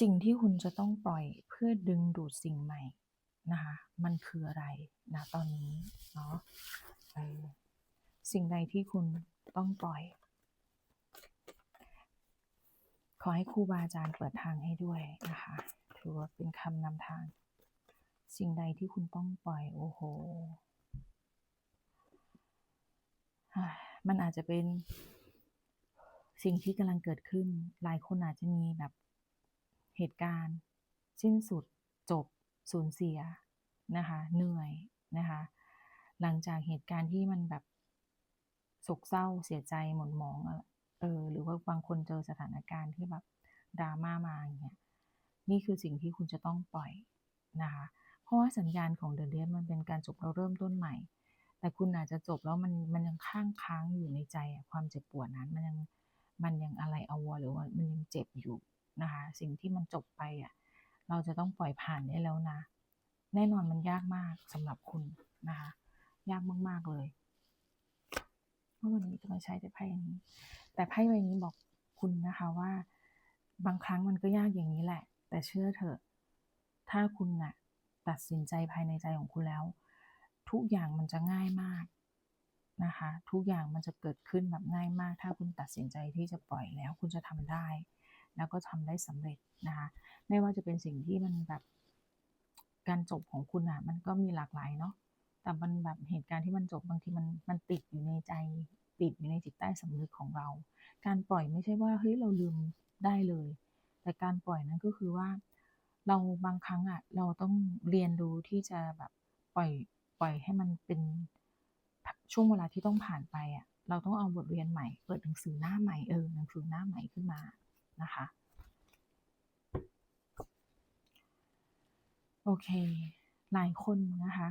สิ่งที่คุณจะต้องปล่อยเพื่อดึงดูดสิ่งใหม่นะคะมันคืออะไรนะตอนนี้เนาะสิ่งใดที่คุณต้องปล่อย ขอให้ครูบาอาจารย์เปิดทางให้ด้วยนะคะถือว่าเป็นคำนำทาง สิ่งใดที่คุณต้องปล่อยโอ้โหมันอาจจะเป็นสิ่งที่กำลังเกิดขึ้น หลายคนอาจจะมีแบบ เหตุการณ์ สิ้นสุด จบ สูญเสียนะคะ เหนื่อยนะคะ หลังจากเหตุการณ์ที่มันแบบโศกเศร้าเสียใจหม่นหมองเออหรือว่าบางคนเจอสถานการณ์ที่แบบดราม่ามาอย่างเงี้ยนี่คือสิ่งที่คุณจะต้องปล่อยนะคะ เพราะว่าสัญญาณของเด e เ e มันเป็นการจบเราเริ่มต้นใหม่ แต่คุณอาจจะจบแล้วมันมันยังค้างค้างอยู่ในใจความเจ็บปวดนั้นมันยังมันยังอะไรอาวหรือว่ามันยังเจ็บอยู่ นะคะ สิ่งที่มันจบไปอะเราจะต้องปล่อยผ่านได้แล้วนะ แน่นอนมันยากมากสำหรับคุณนะคะ ยากมากๆเลยเพราะวันนี้จะมาใช้แต่ไพ่นี้ แต่ไพ่ใบนี้บอกคุณนะคะว่า บางครั้งมันก็ยากอย่างนี้แหละ แต่เชื่อเถอะ ถ้าคุณน่ะตัดสินใจภายในใจของคุณแล้ว ทุกอย่างมันจะง่ายมากนะคะ ทุกอย่างมันจะเกิดขึ้นแบบง่ายมาก ถ้าคุณตัดสินใจที่จะปล่อยแล้ว คุณจะทำได้ แล้วก็ทำได้สำเร็จนะคะ ไม่ว่าจะเป็นสิ่งที่มันแบบการจบของคุณอะ มันก็มีหลากหลายเนาะแต่มันแบบเหตุการณ์ที่มันจบบางทีมันมันติดอยู่ในใจ ติดอยู่ในจิตใต้สำนึกของเรา การปล่อยไม่ใช่ว่าเฮ้ยเราลืมได้เลย แต่การปล่อยนั้นก็คือว่า เราบางครั้งอะเราต้องเรียนรู้ที่จะแบบปล่อยปล่อยให้มันเป็นช่วงเวลาที่ต้องผ่านไปอะเราต้องเอาบทเรียนใหม่ เปิดหนังสือหน้าใหม่เออหนังสือหน้าใหม่ขึ้นมา นะคะ โอเค หลายคนนะคะ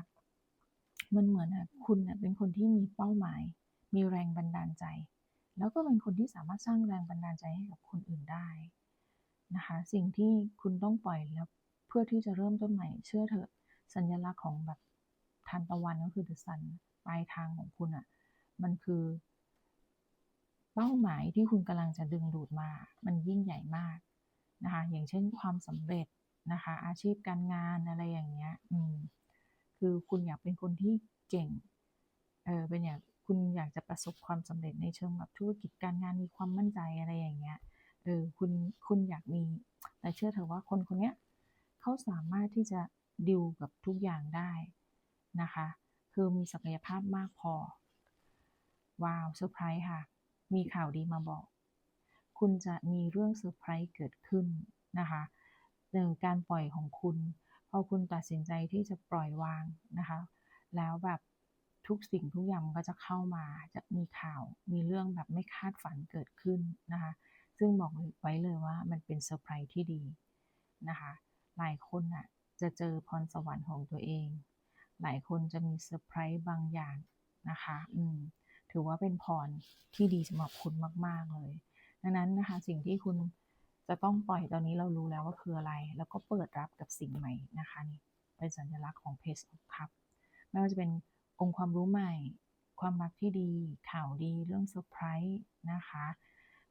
มันเหมือนคุณเป็นคนที่มีเป้าหมาย มีแรงบันดาลใจ แล้วก็เป็นคนที่สามารถสร้างแรงบันดาลใจให้กับคนอื่นได้นะคะ สิ่งที่คุณต้องปล่อยแล้วเพื่อที่จะเริ่มต้นใหม่ เชื่อเถอะ สัญลักษณ์ของแบบทานตะวันก็คือ the sun ปลายทางของคุณอะมันคือ เป้าหมายที่คุณกำลังจะดึงดูดมา มันยิ่งใหญ่มากนะคะ อย่างเช่นความสำเร็จนะคะ อาชีพการงานอะไรอย่างเงี้ย อืม คือคุณอยากเป็นคนที่เก่ง เออเป็นอย่างคุณอยากจะประสบความสำเร็จในเชิงแบบธุรกิจการงานมีความมั่นใจอะไรอย่างเงี้ย เออ คุณคุณอยากมี แต่เชื่อเถอะว่าคนคนเนี้ยเขาสามารถที่จะดิวกับทุกอย่างได้นะคะ คือมีศักยภาพมากพอ ว้าวเซอร์ไพรส์ค่ะ มีข่าวดีมาบอก คุณจะมีเรื่องเซอร์ไพรส์เกิดขึ้นนะคะหนึ่งการปล่อยของคุณ พอคุณตัดสินใจที่จะปล่อยวางนะคะ แล้วแบบทุกสิ่งทุกอย่างก็จะเข้ามาจะมีข่าวมีเรื่องแบบไม่คาดฝันเกิดขึ้นนะคะ ซึ่งบอกไว้เลยว่ามันเป็นเซอร์ไพรส์ที่ดีนะคะ หลายคนน่ะจะเจอพรสวรรค์ของตัวเอง หลายคนจะมีเซอร์ไพรส์บางอย่างนะคะ อืม ถือว่าเป็นพรที่ดีสำหรับคุณมาก ๆ เลย ดังนั้นนะคะ สิ่งที่คุณจะต้องปล่อยตอนนี้เรารู้แล้วว่าคืออะไร แล้วก็เปิดรับกับสิ่งใหม่นะคะนี่เป็นสัญลักษณ์ของเพจครับไม่ว่าจะเป็นองค์ความรู้ใหม่ ความรักที่ดี ข่าวดีเรื่องเซอร์ไพรส์นะคะ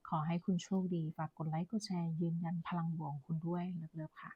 ขอให้คุณโชคดี ฝากกดไลค์กดแชร์ยืนยันพลังบวกของคุณด้วยเลิฟๆค่ะ